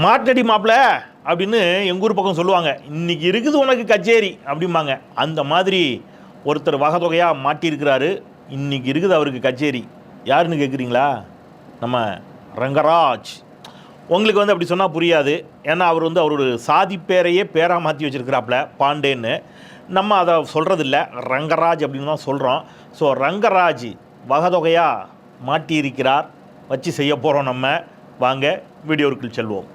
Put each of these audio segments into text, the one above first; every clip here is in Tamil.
மாட்டடி மாப்பிள அப்படின்னு எங்கள் ஊர் பக்கம் சொல்லுவாங்க. இன்றைக்கி இருக்குது உனக்கு கச்சேரி அப்படிம்பாங்க. அந்த மாதிரி ஒருத்தர் வகைத்தொகையாக மாட்டியிருக்கிறாரு. இன்றைக்கி இருக்குது அவருக்கு கச்சேரி. யாருன்னு கேட்குறீங்களா நம்ம ரங்கராஜ். உங்களுக்கு வந்து அப்படி சொன்னால் புரியாது. ஏன்னா அவர் வந்து அவரோட சாதி பேரையே பேராக மாற்றி வச்சுருக்கிறாப்புல பாண்டேன்னு. நம்ம அதை சொல்கிறதில்ல ரங்கராஜ் அப்படின்னு தான் சொல்கிறோம் ஸோ ரங்கராஜ் வகதொகையாக மாட்டியிருக்கிறார். வச்சு செய்ய போகிறோம் நம்ம. வாங்க வீடியோவுக்குள் செல்வோம்.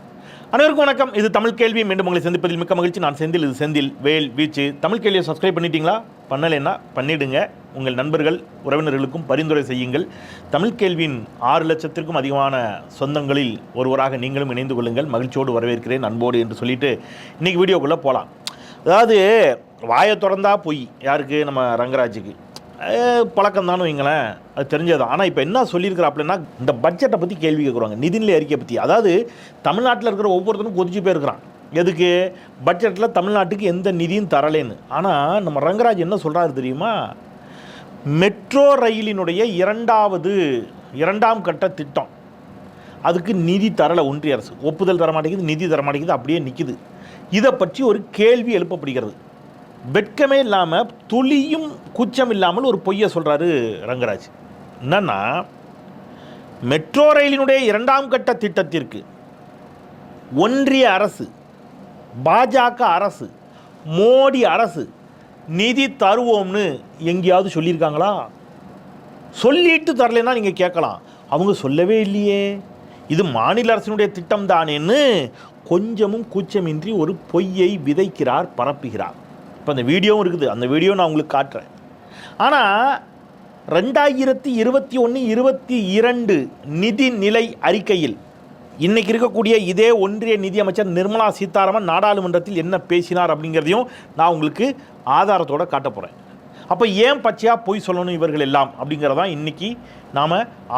அனைவருக்கும் வணக்கம். இது தமிழ் கேள்வி. மீண்டும் உங்களை சந்திப்பதில் மிக்க மகிழ்ச்சி. நான் செந்தில். இது செந்தில் வேல் வீச்சு. தமிழ் கேள்வியை சப்ஸ்கிரைப் பண்ணிட்டீங்களா? பண்ணலைன்னா பண்ணிடுங்க. உங்கள் நண்பர்கள் உறவினர்களுக்கும் பரிந்துரை செய்யுங்கள். தமிழ் கேள்வியின் ஆறு லட்சத்திற்கும் அதிகமான சொந்தங்களில் ஒருவராக நீங்களும் இணைந்து கொள்ளுங்கள். மகிழ்ச்சியோடு வரவேற்கிறேன். அன்போடு என்று சொல்லிட்டு இன்றைக்கி வீடியோக்குள்ளே போகலாம் அதாவது வாயை திறந்தா பொய். யாருக்கு? நம்ம ரங்கராஜுக்கு. பழக்கம் தானே வைங்களேன். அது தெரிஞ்சது. ஆனால் இப்போ என்ன சொல்லியிருக்கிறாப்புலன்னா இந்த பட்ஜெட்டை பற்றி கேள்வி கேட்குறாங்க. நிதிநிலை அறிக்கை பற்றி அதாவது தமிழ்நாட்டில் இருக்கிற ஒவ்வொருத்தரும் கொதிச்சு போயிருக்கிறான். எதுக்கு? பட்ஜெட்டில் தமிழ்நாட்டுக்கு எந்த நிதியும் தரலேன்னு. ஆனால் நம்ம ரங்கராஜ் என்ன சொல்கிறாரு தெரியுமா? மெட்ரோ ரயிலினுடைய இரண்டாவது இரண்டாம் கட்ட திட்டம். அதுக்கு நிதி தரலை ஒன்றிய அரசு. ஒப்புதல் தர மாட்டேங்குது நிதி தர மாட்டேங்குது அப்படியே நிற்கிது இதை பற்றி ஒரு கேள்வி எழுப்பப்படுகிறது. வெட்கமே இல்லாமல் துளியும் குச்சம் இல்லாமல் ஒரு பொய்யை சொல்கிறாரு ரங்கராஜ். என்னன்னா மெட்ரோ ரயிலினுடைய இரண்டாம் கட்ட திட்டத்திற்கு ஒன்றிய அரசு பாஜக அரசு மோடி அரசு நிதி தருவோம்னு எங்கேயாவது சொல்லியிருக்காங்களா? சொல்லிட்டு தரலைன்னா நீங்கள் கேட்கலாம். அவங்க சொல்லவே இல்லையே. இது மாநில அரசினுடைய திட்டம் தானேன்னு கொஞ்சமும் கூச்சமின்றி ஒரு பொய்யை விதைக்கிறார் பரப்புகிறார். இப்போ அந்த வீடியோவும் இருக்குது. அந்த வீடியோ நான் உங்களுக்கு காட்டுறேன். ஆனால் ரெண்டாயிரத்தி இருபத்தி ஒன்று இருபத்தி இரண்டு நிதி நிலை அறிக்கையில் இன்றைக்கி இருக்கக்கூடிய இதே ஒன்றிய நிதியமைச்சர் நிர்மலா சீதாராமன் நாடாளுமன்றத்தில் என்ன பேசினார் அப்படிங்கிறதையும் நான் உங்களுக்கு ஆதாரத்தோடு காட்ட போகிறேன் அப்போ ஏன் பச்சையாக பொய் சொல்லணும் இவர்கள் எல்லாம் அப்படிங்கிறதான் இன்றைக்கி நாம்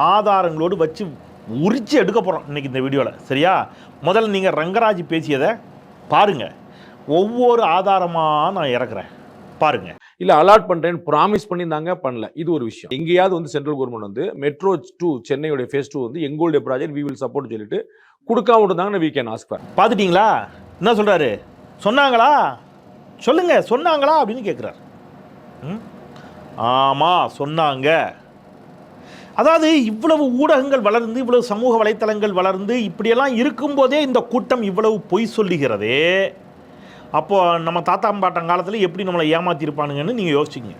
ஆதாரங்களோடு வச்சு உரிச்சு எடுக்க போகிறோம் இன்றைக்கி இந்த வீடியோவில் சரியா? முதல்ல நீங்கள் ரங்கராஜ் பேசியதை பாருங்கள் ஒவ்வொரு ஆதாரமாக நான் இறக்குறேன். பாருங்கள் இல்ல அலாட் பண்றேன்னு ப்ராமிஸ் பண்ணியிருந்தாங்க பண்ணல. இது ஒரு விஷயம். எங்கேயாவது வந்து சென்ட்ரல் கவர்மெண்ட் வந்து மெட்ரோ டூ சென்னையோட ஃபேஸ் டூ வந்து எங்களுடைய ப்ராஜெக்ட் வி வில் சப்போர்ட் சொல்லிட்டு கொடுக்காம விட்டுருந்தாங்கன்னா வீ கேன் ஆஸ்க் பார்த்துட்டீங்களா என்ன சொல்கிறாரு சொன்னாங்களா? சொல்லுங்க சொன்னாங்களா? அப்படின்னு கேட்குறாரு ஆமாம் சொன்னாங்க. அதாவது இவ்வளவு ஊடகங்கள் வளர்ந்து இவ்வளவு சமூக வலைத்தளங்கள் வளர்ந்து இப்படியெல்லாம் இருக்கும்போதே இந்த கூட்டம் இவ்வளவு பொய் சொல்லுகிறதே. அப்போது நம்ம தாத்தா பாட்டம் காலத்தில் எப்படி நம்மளை ஏமாற்றிருப்பானுங்கன்னு நீங்கள் யோசிச்சிங்க.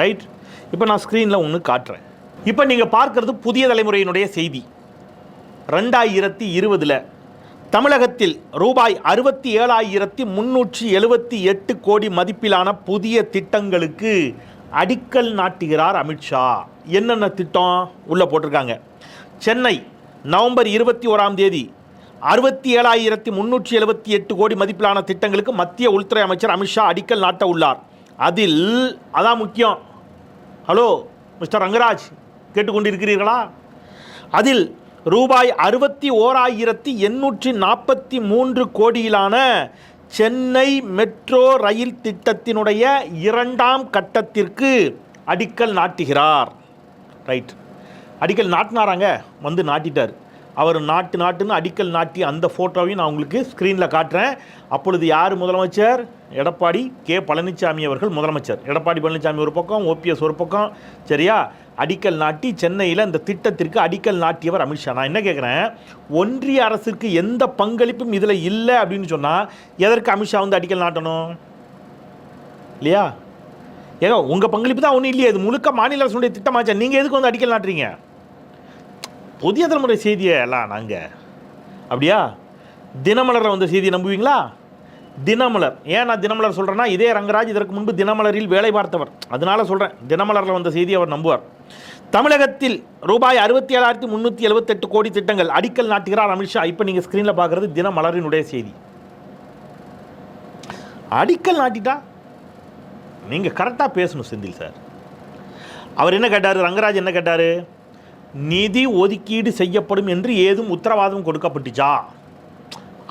ரைட் இப்போ நான் ஸ்க்ரீனில் ஒன்று காட்டுறேன். இப்போ நீங்கள் பார்க்கறது புதிய தலைமுறையினுடைய செய்தி. ரெண்டாயிரத்தி இருபதில் தமிழகத்தில் ரூபாய் அறுபத்தி ஏழாயிரத்தி முன்னூற்றி எழுபத்தி எட்டு கோடி மதிப்பிலான புதிய திட்டங்களுக்கு அடிக்கல் நாட்டுகிறார் அமித்ஷா என்னென்ன திட்டம் உள்ளே போட்டிருக்காங்க? சென்னை நவம்பர் இருபத்தி ஓராம் தேதி அறுபத்தி ஏழாயிரத்தி முன்னூற்றி எழுபத்தி எட்டு கோடி மதிப்பிலான திட்டங்களுக்கு மத்திய உள்துறை அமைச்சர் அமித்ஷா அடிக்கல் நாட்ட உள்ளார் அதில் அதான் முக்கியம். ஹலோ மிஸ்டர் ரங்கராஜ் கேட்டுக்கொண்டிருக்கிறீர்களா? அதில் ரூபாய் அறுபத்தி ஓராயிரத்தி எண்ணூற்றி நாற்பத்தி மூன்று கோடியிலான சென்னை மெட்ரோ ரயில் திட்டத்தினுடைய இரண்டாம் கட்டத்திற்கு அடிக்கல் நாட்டுகிறார். ரைட். அடிக்கல் நாட்டினாராங்க வந்து நாட்டிட்டார். அவர் நாட்டு நாட்டுன்னு அடிக்கல் நாட்டி அந்த ஃபோட்டோவையும் நான் உங்களுக்கு ஸ்க்ரீனில் காட்டுறேன். அப்பொழுது யார் முதலமைச்சர்? எடப்பாடி கே. பழனிசாமி அவர்கள் முதலமைச்சர். எடப்பாடி பழனிசாமி ஒரு பக்கம் ஓபிஎஸ் ஒரு பக்கம். சரியா? அடிக்கல் நாட்டி சென்னையில் இந்த திட்டத்திற்கு அடிக்கல் நாட்டியவர் அமித்ஷா நான் என்ன கேட்குறேன் ஒன்றிய அரசுக்கு எந்த பங்களிப்பும் இதில் இல்லை அப்படின்னு சொன்னால் எதற்கு அமித்ஷா வந்து அடிக்கல் நாட்டணும்? இல்லையா? ஏதோ உங்கள் பங்களிப்பு தான் ஒன்றும் இல்லையா. இது முழுக்க மாநில அரசுடைய திட்டமாச்சா நீங்கள் எதுக்கு வந்து அடிக்கல் நாட்டுறீங்க? புதிய தலைமுறை செய்தியை எல்லாம் நாங்கள் அப்படியா? தினமலரில் வந்த செய்தியை நம்புவீங்களா? தினமலர். ஏன் நான் தினமலர் சொல்கிறேன்னா இதே ரங்கராஜ் இதற்கு முன்பு தினமலரில் வேலை பார்த்தவர். அதனால் சொல்கிறேன் தினமலரில் வந்த செய்தியை அவர் நம்புவார். தமிழகத்தில் ரூபாய் அறுபத்தி ஏழாயிரத்தி முந்நூற்றி எழுபத்தெட்டு கோடி திட்டங்கள் அடிக்கல் நாட்டுகிறார் அமித்ஷா. இப்போ நீங்கள் ஸ்க்ரீனில் பார்க்குறது தினமலரினுடைய செய்தி. அடிக்கல் நாட்டிட்டா? நீங்கள் கரெக்டாக பேசணும் செந்தில் சார் அவர் என்ன கேட்டார்? ரங்கராஜ் என்ன கேட்டார்? நிதி ஒதுக்கீடு செய்யப்படும் என்று ஏதும் உத்தரவாதம் கொடுக்கப்பட்டுச்சா?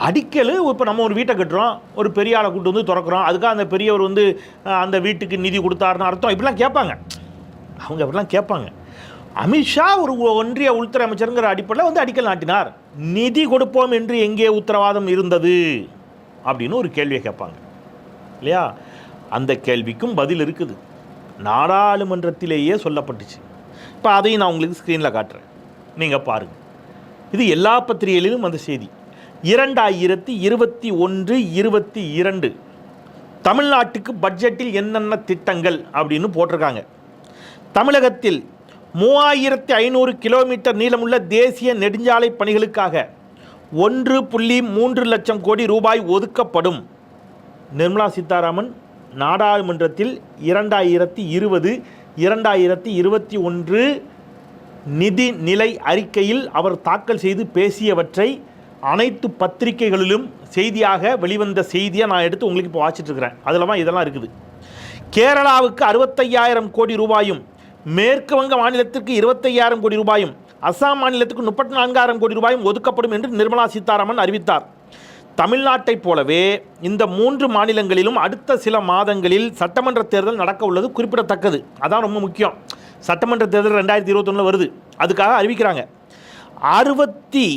அடிக்கல் இப்போ நம்ம ஒரு வீட்டை கட்டுறோம் ஒரு பெரிய ஆளை கூட்டு வந்து திறக்கிறோம் அதுக்காக அந்த பெரியவர் வந்து அந்த வீட்டுக்கு நிதி கொடுத்தாருன்னு அர்த்தம் இப்படிலாம் கேட்பாங்க. அவங்க அப்படிலாம் கேட்பாங்க. அமித்ஷா ஒரு ஒன்றிய உள்துறை அமைச்சருங்கிற அடிப்படையில் வந்து அடிக்கல் நாட்டினார். நிதி கொடுப்போம் என்று எங்கே உத்தரவாதம் இருந்தது? அப்படின்னு ஒரு கேள்வியை கேட்பாங்க. இல்லையா? அந்த கேள்விக்கும் பதில் இருக்குது. நாடாளுமன்றத்திலேயே சொல்லப்பட்டுச்சு. இப்போ அதையும் நான் உங்களுக்கு ஸ்க்ரீனில் காட்டுறேன். நீங்கள் பாருங்கள் இது எல்லா பத்திரிகைகளிலும் அந்த செய்தி. இரண்டாயிரத்தி இருபத்தி ஒன்று இருபத்தி இரண்டு. தமிழ்நாட்டுக்கு பட்ஜெட்டில் என்னென்ன திட்டங்கள் அப்படின்னு போட்டிருக்காங்க. தமிழகத்தில் மூவாயிரத்தி ஐநூறு கிலோமீட்டர் நீளமுள்ள தேசிய நெடுஞ்சாலை பணிகளுக்காக ஒன்று புள்ளி மூன்று லட்சம் கோடி ரூபாய் ஒதுக்கப்படும். நிர்மலா சீதாராமன் நாடாளுமன்றத்தில் இரண்டாயிரத்தி இருபது இரண்டாயிரத்தி இருபத்தி ஒன்று நிதி நிலை அறிக்கையில் அவர் தாக்கல் செய்து பேசியவற்றை அனைத்து பத்திரிகைகளிலும் செய்தியாக வெளிவந்த செய்தியை நான் எடுத்து உங்களுக்கு இப்போ வாசிட்டுருக்கிறேன் அதில் தான் இதெல்லாம் இருக்குது. கேரளாவுக்கு அறுபத்தையாயிரம் கோடி ரூபாயும் மேற்கு வங்க மாநிலத்திற்கு இருபத்தையாயிரம் கோடி ரூபாயும் அசாம் மாநிலத்துக்கு முப்பத்தி நான்காயிரம் கோடி ரூபாயும் ஒதுக்கப்படும் என்று நிர்மலா சீதாராமன் அறிவித்தார். தமிழ்நாட்டைப் போலவே இந்த மூன்று மாநிலங்களிலும் அடுத்த சில மாதங்களில் சட்டமன்ற தேர்தல் நடக்க உள்ளது குறிப்பிடத்தக்கது. அதான் ரொம்ப முக்கியம். சட்டமன்ற தேர்தல் ரெண்டாயிரத்தி இருபத்தொன்னில் வருது. அதுக்காக அறிவிக்கிறாங்க. அறுபத்தி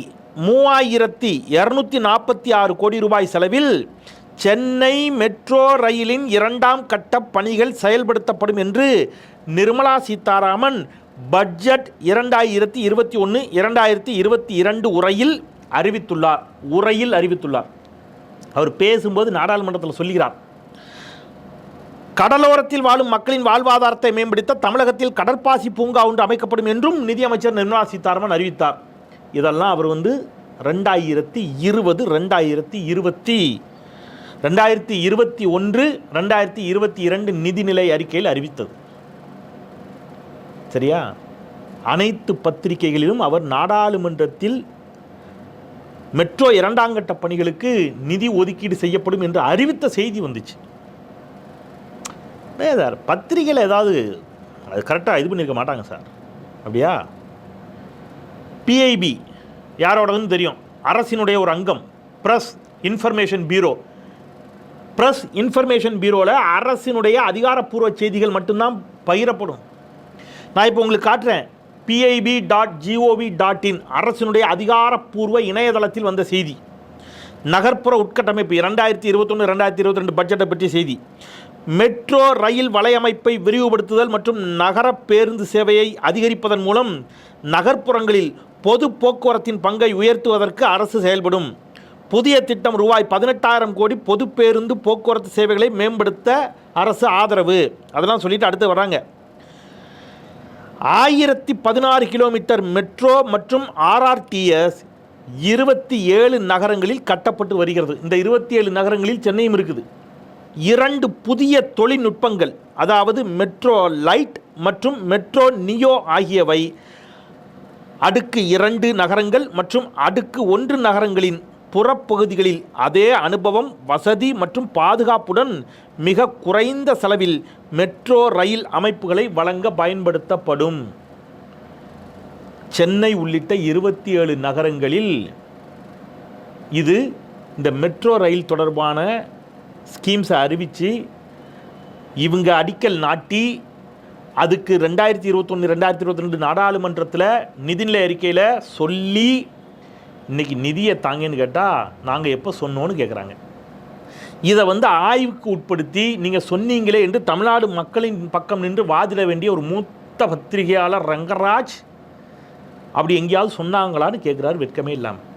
மூவாயிரத்தி இரநூத்தி நாற்பத்தி ஆறு கோடி ரூபாய் செலவில் சென்னை மெட்ரோ ரயிலின் இரண்டாம் கட்ட பணிகள் செயல்படுத்தப்படும் என்று நிர்மலா சீதாராமன் பட்ஜெட் இரண்டாயிரத்தி இருபத்தி ஒன்று இரண்டாயிரத்தி இருபத்தி இரண்டு உரையில் அறிவித்துள்ளார் உரையில் அறிவித்துள்ளார். அவர் பேசும்போது நாடாளுமன்றத்தில் சொல்லுகிறார் கடலோரத்தில் வாழும் மக்களின் வாழ்வாதாரத்தை மேம்படுத்த தமிழகத்தில் கடற்பாசி பூங்கா ஒன்று அமைக்கப்படும் என்றும் நிதியமைச்சர் நிர்மலா சீதாராமன் அறிவித்தார். இதெல்லாம் அவர் வந்து ரெண்டாயிரத்தி இருபது ரெண்டாயிரத்தி இருபத்தி ரெண்டாயிரத்தி இருபத்தி ஒன்று ரெண்டாயிரத்தி இருபத்தி இரண்டு நிதிநிலை அறிக்கையில் அறிவித்தது. சரியா? அனைத்து பத்திரிகைகளிலும் அவர் நாடாளுமன்றத்தில் மெட்ரோ இரண்டாம் கட்ட பணிகளுக்கு நிதி ஒதுக்கீடு செய்யப்படும் என்று அறிவித்த செய்தி வந்துச்சு. சார் பத்திரிகையில் ஏதாவது அது கரெக்டாக இது பண்ணியிருக்க மாட்டாங்க சார். அப்படியா? பிஐபி யாரோடதுன்னு தெரியும். அரசினுடைய ஒரு அங்கம் press information bureau press information பீரோவில் அரசினுடைய அதிகாரப்பூர்வ செய்திகள் மட்டும்தான் பகிரப்படும். நான் இப்போ உங்களுக்கு காட்டுறேன். PIB dot G O V dot in அரசினுடைய அதிகாரப்பூர்வ இணையதளத்தில் வந்த செய்தி. நகர்ப்புற உட்கட்டமைப்பு இரண்டாயிரத்தி இருபத்தொன்று ரெண்டாயிரத்தி இருபத்தி ரெண்டு பட்ஜெட்டை பற்றிய செய்தி. மெட்ரோ ரயில் வலையமைப்பை விரிவுபடுத்துதல் மற்றும் நகர பேருந்து சேவையை அதிகரிப்பதன் மூலம் நகர்ப்புறங்களில் பொது போக்குவரத்தின் பங்கை உயர்த்துவதற்கு அரசு செயல்படும். புதிய திட்டம் ரூபாய் பதினெட்டாயிரம் கோடி பொது பேருந்து போக்குவரத்து சேவைகளை மேம்படுத்த அரசு ஆதரவு. அதெல்லாம் சொல்லிட்டு அடுத்து வராங்க ஆயிரத்தி பதினாறு கிலோமீட்டர் மெட்ரோ மற்றும் ஆர்ஆர்டிஎஸ் இருபத்தி ஏழு நகரங்களில் கட்டப்பட்டு வருகிறது. இந்த இருபத்தி ஏழு நகரங்களில் சென்னையும் இருக்குது. இரண்டு புதிய தொழில்நுட்பங்கள் அதாவது மெட்ரோ லைட் மற்றும் மெட்ரோ நியோ ஆகியவை அடுக்கு இரண்டு நகரங்கள் மற்றும் அடுக்கு ஒன்று நகரங்களின் புறப்பகுதிகளில் அதே அனுபவம் வசதி மற்றும் பாதுகாப்புடன் மிக குறைந்த செலவில் மெட்ரோ ரயில் அமைப்புகளை வழங்க பயன்படுத்தப்படும். சென்னை உள்ளிட்ட இருபத்தி ஏழு நகரங்களில் இது இந்த மெட்ரோ ரயில் தொடர்பான ஸ்கீம்ஸை அறிவித்து இவங்க அடிக்கல் நாட்டி அதுக்கு ரெண்டாயிரத்தி இருபத்தொன்று ரெண்டாயிரத்தி இருபத்தி ரெண்டு நாடாளுமன்றத்தில் நிதிநிலை அறிக்கையில் சொல்லி இன்றைக்கி நிதியை தாங்கன்னு கேட்டால் நாங்கள் எப்போ சொன்னோன்னு கேட்குறாங்க இதை வந்து ஆய்வுக்கு உட்படுத்தி நீங்கள் சொன்னீங்களே என்று தமிழ்நாடு மக்களின் பக்கம் நின்று வாதிட வேண்டிய ஒரு மூத்த பத்திரிகையாளர் ரங்கராஜ் அப்படி எங்கேயாவது சொன்னாங்களான்னு கேட்குறாரு வெட்கமே இல்லாமல்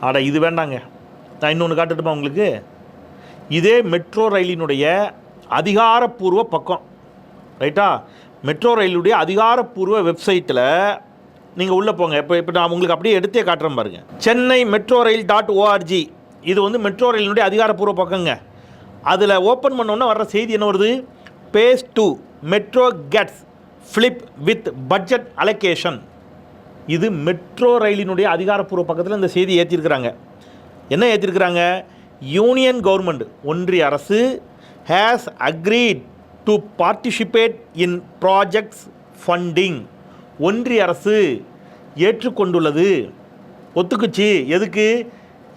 ஆட இது வேண்டாங்க. நான் இன்னொன்று காட்டுட்டுமா உங்களுக்கு? இதே மெட்ரோ ரயிலினுடைய அதிகாரப்பூர்வ பக்கம். ரைட்டா மெட்ரோ ரயிலுடைய அதிகாரப்பூர்வ வெப்சைட்டில் நீங்கள் உள்ளே போங்க. இப்போ இப்போ நான் உங்களுக்கு அப்படியே எடுத்தே காட்டுறேன் பாருங்கள் Chennai metro rail dot O R G இது வந்து மெட்ரோ ரயிலினுடைய அதிகாரப்பூர்வ பக்கங்க. அதில் ஓப்பன் பண்ணோன்னே வர்ற செய்தி என்ன வருது? Phase two metro gets flip with budget allocation இது மெட்ரோ ரயிலினுடைய அதிகாரப்பூர்வ பக்கத்தில் இந்த செய்தி ஏற்றிருக்கிறாங்க என்ன ஏற்றிருக்கிறாங்க யூனியன் கவர்மெண்ட் ஒன்றிய அரசு has agreed to participate in projects funding ஒன்றிய அரசு ஏற்றுக்கொண்டுள்ளது. ஒத்துக்குச்சு. எதுக்கு?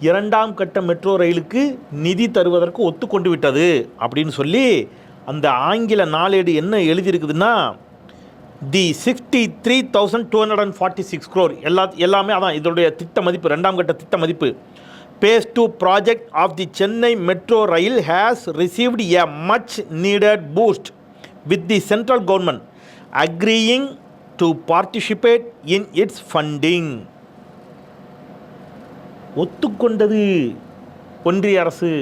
இரண்டாம் கட்ட மெட்ரோ ரயிலுக்கு நிதி தருவதற்கு ஒத்துக்கொண்டு விட்டது. அப்படின்னு சொல்லி அந்த ஆங்கில நாளேடு என்ன எழுதியிருக்குதுன்னா the sixty three thousand two hundred and forty six crore எல்லா எல்லாமே அதான் இதனுடைய திட்ட மதிப்பு ரெண்டாம் கட்ட திட்ட மதிப்பு. Phase two project of the Chennai metro rail has received a much needed boost with the central government agreeing to participate in its funding ஒத்துக்கொண்டது ஒன்றிய அரசு.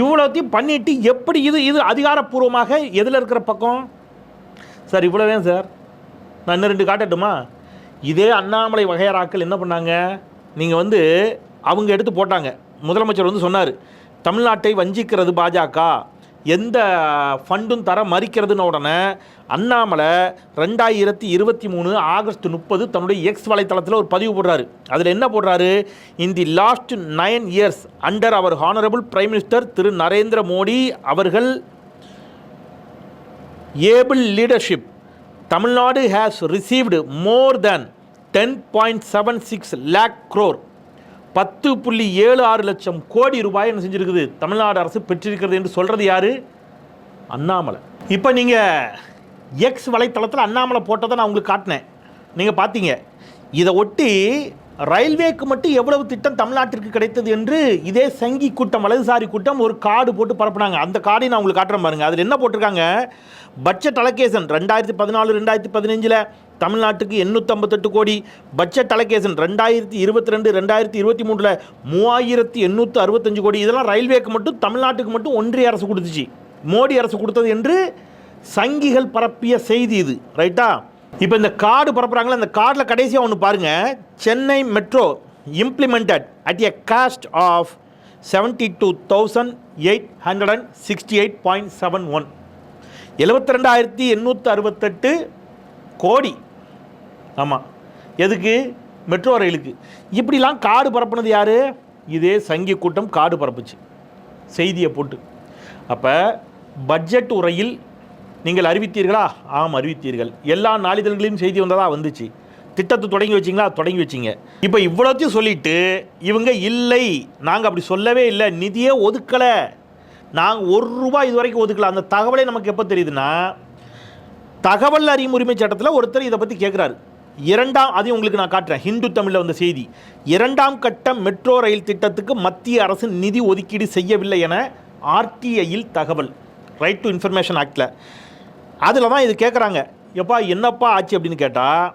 இவ்வளோத்தையும் பண்ணிட்டு எப்படி இது இது அதிகாரப்பூர்வமாக எதில் இருக்கிற பக்கம்? சார் இவ்வளோவே சார். நான் இன்னும் ரெண்டு காட்டட்டுமா? இதே அண்ணாமலை வகையராக்கள் என்ன பண்ணாங்க? நீங்கள் வந்து அவங்க எடுத்து போட்டாங்க. முதலமைச்சர் வந்து சொன்னார் தமிழ்நாட்டை வஞ்சிக்கிறது பாஜக. எந்த ஃபண்டும் தர மறிக்கிறதுன்னு உடனே அண்ணாமலை ரெண்டாயிரத்தி இருபத்தி மூணு ஆகஸ்ட் முப்பது தன்னுடைய எக்ஸ் வலைத்தளத்தில் ஒரு பதிவு போடுறாரு. அதில் என்ன போடுறாரு? In the last nine years under our honourable prime minister திரு நரேந்திர மோடி அவர்கள் able leadership Tamil Nadu has received more than ten point seven six lakh crore பத்து புள்ளி ஏழு ஆறு லட்சம் கோடி ரூபாய் என்ன செஞ்சுருக்குது? தமிழ்நாடு அரசு பெற்றிருக்கிறது என்று சொல்கிறது யார்? அண்ணாமலை. இப்போ நீங்கள் எக்ஸ் வலைத்தளத்தில் அண்ணாமலை போட்டதை நான் உங்களுக்கு காட்டினேன். நீங்கள் பார்த்தீங்க இதை ஒட்டி ரயில்வேக்கு மட்டும் எவ்வளவு திட்டம் தமிழ்நாட்டிற்கு கிடைத்தது என்று இதே சங்கி கூட்டம் வலதுசாரி கூட்டம் ஒரு கார்டு போட்டு பரப்புனாங்க. அந்த கார்டை நான் உங்களுக்கு காட்டுறேன் பாருங்கள் அதில் என்ன போட்டிருக்காங்க? பட்ஜெட் அலகேஷன் ரெண்டாயிரத்தி பதினாலு ரெண்டாயிரத்தி பதினஞ்சில் தமிழ்நாட்டுக்கு எண்ணூற்றம்பத்தெட்டு கோடி பட்ஜெட் அலகேஷன் ரெண்டாயிரத்தி இருபத்தி ரெண்டு ரெண்டாயிரத்தி இருபத்தி மூணில் மூவாயிரத்தி எண்ணூற்று அறுபத்தஞ்சு கோடி. இதெல்லாம் ரயில்வேக்கு மட்டும் தமிழ்நாட்டுக்கு மட்டும் ஒன்றிய அரசு கொடுத்துச்சு. மோடி அரசு கொடுத்தது என்று சங்கிகள் பரப்பிய செய்தி இது ரைட்டா இப்போ இந்த கார்டு பரப்புகிறாங்களே அந்த கார்டில் கடைசியாக ஒன்று பாருங்க. Chennai metro implemented at a cost of seventy two thousand eight hundred and sixty eight point seven one எழுபத்தி ரெண்டாயிரத்தி எண்ணூற்றி அறுபத்தெட்டு கோடி ஆமாம் எதுக்கு? மெட்ரோ ரயிலுக்கு. இப்படிலாம் காடு பரப்புனது யார்? இதே சங்கி கூட்டம் காடு பரப்புச்சு. செய்தியை போட்டு. அப்போ பட்ஜெட் உரையில் நீங்கள் அறிவித்தீர்களா? ஆம் அறிவித்தீர்கள். எல்லா நாளிதழ்களையும் செய்தி வந்ததாக வந்துச்சு. திட்டத்தை தொடங்கி வச்சிங்களா? தொடங்கி வச்சிங்க. இப்போ இவ்வளோத்தையும் சொல்லிட்டு இவங்க இல்லை. நாங்கள் அப்படி சொல்லவே இல்லை. நிதியே ஒதுக்கலை. நாங்கள் ஒரு ரூபா இது வரைக்கும் ஒதுக்கலை. அந்த தகவலே நமக்கு எப்போ தெரியுதுன்னா தகவல் அறியும் உரிமை சட்டத்தில் ஒருத்தர் இதை பற்றி கேட்குறாரு இரண்டாம் அதையும் உங்களுக்கு நான் காட்டுறேன். ஹிந்து தமிழில் வந்த செய்தி. இரண்டாம் கட்ட மெட்ரோ ரயில் திட்டத்துக்கு மத்திய அரசு நிதி ஒதுக்கீடு செய்யவில்லை என ஆர்டிஐயில் தகவல். ரைட் டு இன்ஃபர்மேஷன் ஆக்டில் அதில் தான் இது கேட்குறாங்க எப்பா என்னப்பா ஆச்சு அப்படின்னு கேட்டால்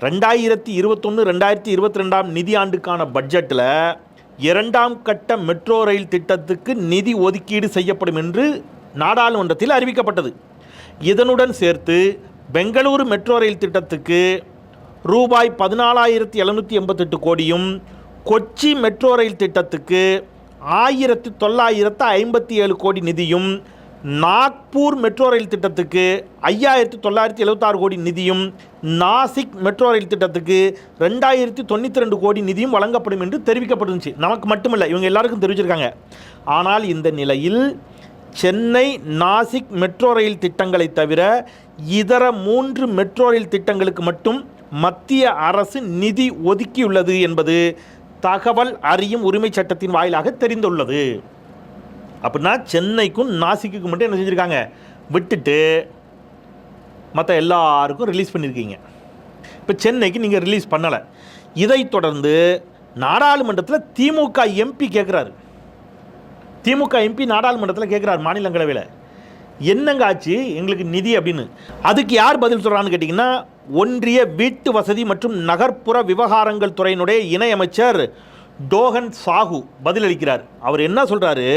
ரெண்டாயிரத்தி இருபத்தொன்று ரெண்டாயிரத்தி இருபத்தி ரெண்டாம் நிதி ஆண்டுக்கான பட்ஜெட்டில் இரண்டாம் கட்ட மெட்ரோ ரயில் திட்டத்துக்கு நிதி ஒதுக்கீடு செய்யப்படும் என்று நாடாளுமன்றத்தில் அறிவிக்கப்பட்டது. இதனுடன் சேர்த்து பெங்களூரு மெட்ரோ ரயில் திட்டத்துக்கு ரூபாய் பதினாலாயிரத்தி எழுநூற்றி எண்பத்தெட்டு கோடியும் கொச்சி மெட்ரோ ரயில் திட்டத்துக்கு ஆயிரத்தி தொள்ளாயிரத்து ஐம்பத்தி ஏழு கோடி நிதியும் நாக்பூர் மெட்ரோ ரயில் திட்டத்துக்கு ஐயாயிரத்தி தொள்ளாயிரத்தி எழுபத்தாறு கோடி நிதியும் நாசிக் மெட்ரோ ரயில் திட்டத்துக்கு ரெண்டாயிரத்தி தொண்ணூற்றி ரெண்டு கோடி நிதியும் வழங்கப்படும் என்று தெரிவிக்கப்பட்டுருந்துச்சு. நமக்கு மட்டுமில்லை இவங்க எல்லாருக்கும் தெரிவிச்சிருக்காங்க. ஆனால் இந்த நிலையில் சென்னை நாசிக் மெட்ரோ ரயில் திட்டங்களை தவிர இதர மூன்று மெட்ரோ ரயில் திட்டங்களுக்கு மட்டும் மத்திய அரசு நிதி ஒதுக்கியுள்ளது என்பது தகவல் அறியும் உரிமை சட்டத்தின் வாயிலாக தெரிந்துள்ளது. அப்படின்னா சென்னைக்கும் நாசிக்குக்கும் மட்டும் என்ன செஞ்சுருக்காங்க? விட்டுட்டு மற்ற எல்லாருக்கும் ரிலீஸ் பண்ணியிருக்கீங்க இப்போ சென்னைக்கு நீங்கள் ரிலீஸ் பண்ணலை. இதைத் தொடர்ந்து நாடாளுமன்றத்தில் திமுக எம்பி கேட்குறாரு திமுக எம்பி நாடாளுமன்றத்தில் கேட்குறாரு மாநிலங்களவையில். என்னங்க ஆச்சு எங்களுக்கு நிதி அப்படின்னு? அதுக்கு யார் பதில் சொல்கிறான்னு கேட்டிங்கன்னா ஒன்றிய வீட்டு வசதி மற்றும் நகர்ப்புற விவகாரங்கள் துறையினுடைய இணையமைச்சர் டோகன் சாகு பதிலளிக்கிறார். அவர் என்ன சொல்கிறாரு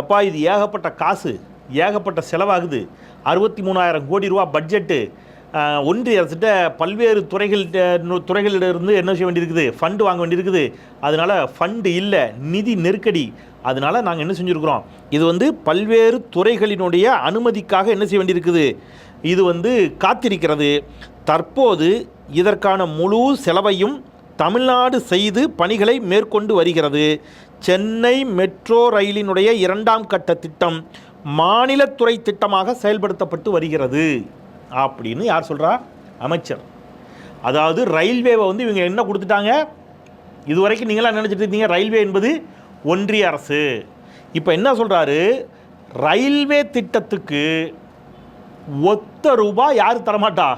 எப்பா இது ஏகப்பட்ட காசு ஏகப்பட்ட செலவாகுது. அறுபத்தி மூணாயிரம் கோடி ரூபா பட்ஜெட்டு. ஒன்றிய அரசிட்ட பல்வேறு துறைகள் துறைகளிலிருந்து என்ன செய்ய வேண்டியிருக்குது? ஃபண்டு வாங்க வேண்டியிருக்குது. அதனால் ஃபண்டு இல்லை நிதி நெருக்கடி. அதனால் நாங்கள் என்ன செஞ்சுருக்கிறோம்? இது வந்து பல்வேறு துறைகளினுடைய அனுமதிக்காக என்ன செய்ய வேண்டியிருக்குது? இது வந்து காத்திருக்கிறது. தற்போது இதற்கான முழு செலவையும் தமிழ்நாடு செய்து பணிகளை மேற்கொண்டு வருகிறது. சென்னை மெட்ரோ ரயிலினுடைய இரண்டாம் கட்ட திட்டம் மாநிலத்துறை திட்டமாக செயல்படுத்தப்பட்டு வருகிறது. அப்படின்னு யார் சொல்கிறா அமைச்சர். அதாவது ரயில்வேவை வந்து இவங்க என்ன கொடுத்துட்டாங்க? இதுவரைக்கும் நீங்களாம் நினச்சிட்டு இருந்தீங்க ரயில்வே என்பது ஒன்றிய அரசு. இப்போ என்ன சொல்கிறாரு ரயில்வே திட்டத்துக்கு ஒத்த ரூபாய் யார் தரமாட்டா?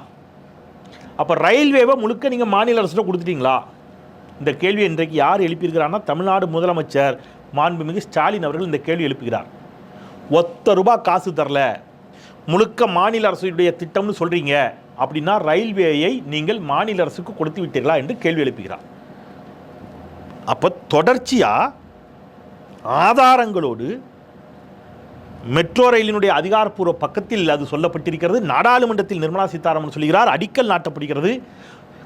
அப்போ ரயில்வேவை முழுக்க நீங்கள் மாநில அரசில் கொடுத்துட்டீங்களா? இந்த கேள்வி இன்றைக்கு யார் எழுப்பியிருக்கிறான்னா தமிழ்நாடு முதலமைச்சர் மாண்புமிகு ஸ்டாலின் அவர்கள் இந்த கேள்வி எழுப்புகிறார். ஒத்த ரூபாய் காசு தரல. முழுக்க மாநில அரசுடைய திட்டம்னு சொல்கிறீங்க அப்படின்னா ரயில்வேயை நீங்கள் மாநில அரசுக்கு கொடுத்து விட்டீர்களா என்று கேள்வி எழுப்புகிறார். அப்போ தொடர்ச்சியாக ஆதாரங்களோடு மெட்ரோ ரயிலினுடைய அதிகாரப்பூர்வ பக்கத்தில் அது சொல்லப்பட்டிருக்கிறது. நாடாளுமன்றத்தில் நிர்மலா சீதாராமன் சொல்கிறார் அடிக்கல் நாட்டப்படுகிறது.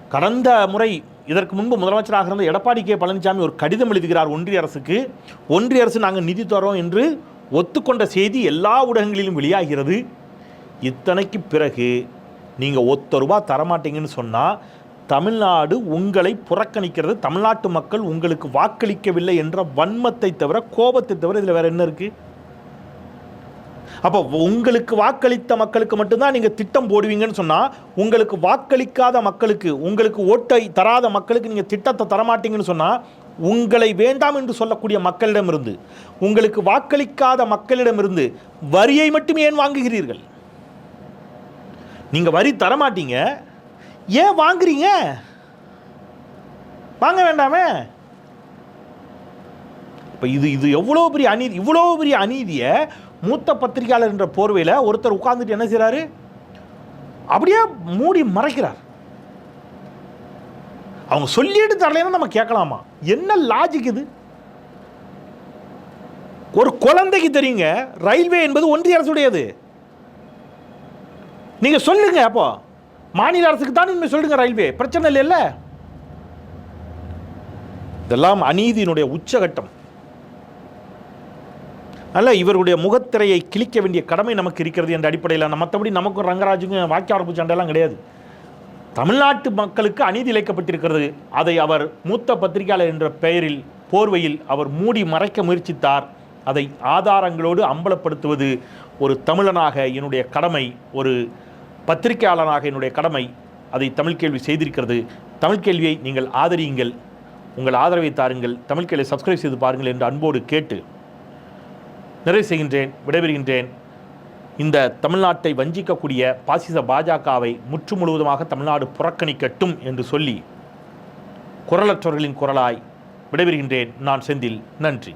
கடந்த முறை இதற்கு முன்பு முதலமைச்சராக இருந்த எடப்பாடி கே. பழனிசாமி ஒரு கடிதம் எழுதுகிறார் ஒன்றிய அரசுக்கு. ஒன்றிய அரசு நாங்கள் நிதி தரோம் என்று ஒத்துக்கொண்ட செய்தி எல்லா ஊடகங்களிலும் வெளியாகிறது. இத்தனைக்கு பிறகு நீங்கள் ஒத்த ரூபா தரமாட்டீங்கன்னு சொன்னால் தமிழ்நாடு உங்களை புறக்கணிக்கிறது. தமிழ்நாட்டு மக்கள் உங்களுக்கு வாக்களிக்கவில்லை என்ற வன்மத்தை தவிர கோபத்தை தவிர இதில் வேற என்ன இருக்குது அப்போ உங்களுக்கு வாக்களித்த மக்களுக்கு மட்டும்தான் நீங்கள் திட்டம் போடுவீங்கன்னு சொன்னால் உங்களுக்கு வாக்களிக்காத மக்களுக்கு உங்களுக்கு ஓட்டை தராத மக்களுக்கு நீங்கள் திட்டத்தை தரமாட்டீங்கன்னு சொன்னால் உங்களை வேண்டாம் என்று சொல்லக்கூடிய மக்களிடமிருந்து உங்களுக்கு வாக்களிக்காத மக்களிடமிருந்து வரியை மட்டும் ஏன் வாங்குகிறீர்கள்? நீங்கள் வரி தரமாட்டீங்க. ஏன் வாங்குறீங்க? வாங்க வேண்டாமே. இப்போ இது இது எவ்வளோ பெரிய அநீதி இவ்வளோ பெரிய அநீதியை மூத்த பத்திரிகையாளர் என்ற போர்வையில் ஒருத்தர் உட்கார்ந்துட்டு என்ன செய்கிறாரு அப்படியே மூடி மறைக்கிறார். அவங்க சொல்லிட்டு தரலைன்னா நம்ம கேட்கலாமா? என்ன லாஜிக் இது? ஒரு குழந்தைக்கு தெரியுங்க ரயில்வே என்பது ஒன்றிய அரசுடையது. நீங்கள் சொல்லுங்க அப்போ. மாநில அரசுக்கு தான் நீங்க சொல்லுங்க ரயில்வே. பிரச்சனை இல்லைல்ல? இதெல்லாம் அநீதியினுடைய உச்சகட்டம். அல்ல இவருடைய முகத்திரையை கிழிக்க வேண்டிய கடமை நமக்கு இருக்கிறது என்ற அடிப்படையில் மற்றபடி நமக்கும் ரங்கராஜுக்கும் வாக்கியாரப்பு சண்டைலாம் கிடையாது. தமிழ்நாட்டு மக்களுக்கு அநீதி இழைக்கப்பட்டிருக்கிறது. அதை அவர் மூத்த பத்திரிகையாளர் என்ற பெயரில் போர்வையில் அவர் மூடி மறைக்க முயற்சித்தார். அதை ஆதாரங்களோடு அம்பலப்படுத்துவது ஒரு தமிழனாக என்னுடைய கடமை ஒரு பத்திரிகையாளனாக என்னுடைய கடமை அதை தமிழ் கேள்வி செய்திருக்கிறது. தமிழ் கேள்வியை நீங்கள் ஆதரியுங்கள். உங்கள் ஆதரவை தாருங்கள். தமிழ் கேள்வியை சப்ஸ்கிரைப் செய்து பாருங்கள் என்று அன்போடு கேட்டு நிறைவு செய்கின்றேன் விடைபெறுகின்றேன். இந்த தமிழ்நாட்டை வஞ்சிக்கக்கூடிய பாசிச பாஜகவை முற்று முழுவதுமாக தமிழ்நாடு புறக்கணிக்கட்டும் என்று சொல்லி குரலற்றவர்களின் குரலாய் விடைபெறுகின்றேன். நான் செந்தில். நன்றி.